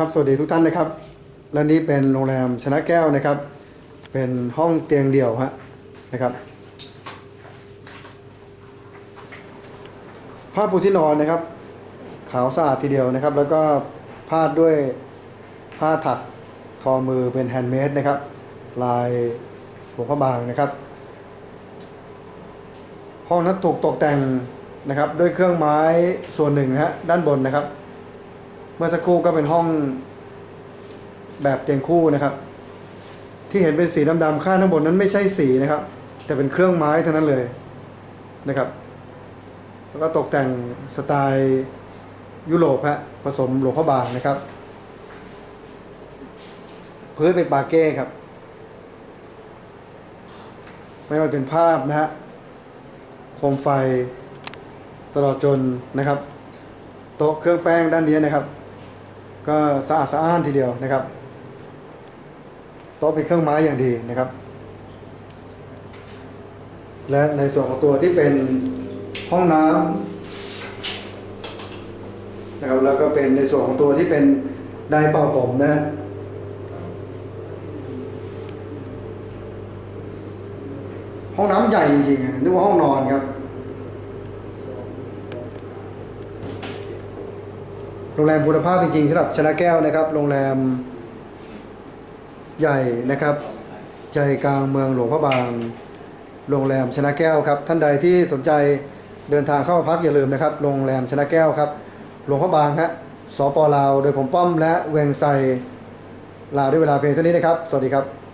ครับสวัสดีทุกท่านนะครับ และนี้เป็นโรงแรมชนะแก้วนะครับ เป็นห้องเตียงเดี่ยวฮะนะครับ ผ้าปูที่นอนนะครับ ขาวสะอาดทีเดียวนะครับ แล้วก็พาดด้วยผ้าถักทอมือเป็นแฮนด์เมดนะครับ ลายหลวพระบางนะครับ ห้องนั้นถูกตกแต่งนะครับ ด้วยเครื่องไม้ส่วนหนึ่งนะฮะด้านบนนะครับ เมื่อสักครู่ก็เป็นห้องแบบเตียงคู่นะครับ ที่เห็นเป็นสีดำๆข้างข้งบนนั้นไม่ใช่สีนะครับ แต่เป็นเครื่องไม้เท่านั้นเลยนะครับ แล้วก็ตกแต่งสไตล์ยุโรปฮะผสมหลวงพระบางนะครับ พื้นเป็นปาเก้ครับ ไม่ว่าเป็นภาพนะฮะโคมไฟตลอดจนนะครับ โต๊ะเครื่องแป้งด้านนี้นะครับ ก็สะอาดสะอ้านทีเดียวนะครับโต๊ะเป็นเครื่องไม้อย่างดีนะครับ และในส่วนของตัวที่เป็นห้องน้ำนะครับแล้วก็เป็นในส่วนของตัวที่เป็นไดเป่าผมนะห้องน้ำใหญ่จริงๆนึกว่าห้องนอนครับ โรงแรมคุณภาพจริงๆสำหรับชนะแก้วนะครับ โรงแรมใหญ่นะครับ ใจกลางเมืองหลวงพระบาง โรงแรมชนะแก้วครับ ท่านใดที่สนใจเดินทางเข้ามาพักอย่าลืมนะครับ โรงแรมชนะแก้วครับ หลวงพระบางฮะสปลาว โดยผมป้อมและเวงไซลาด้วยเวลาเพียงเท่านี้นะครับ สวัสดีครับ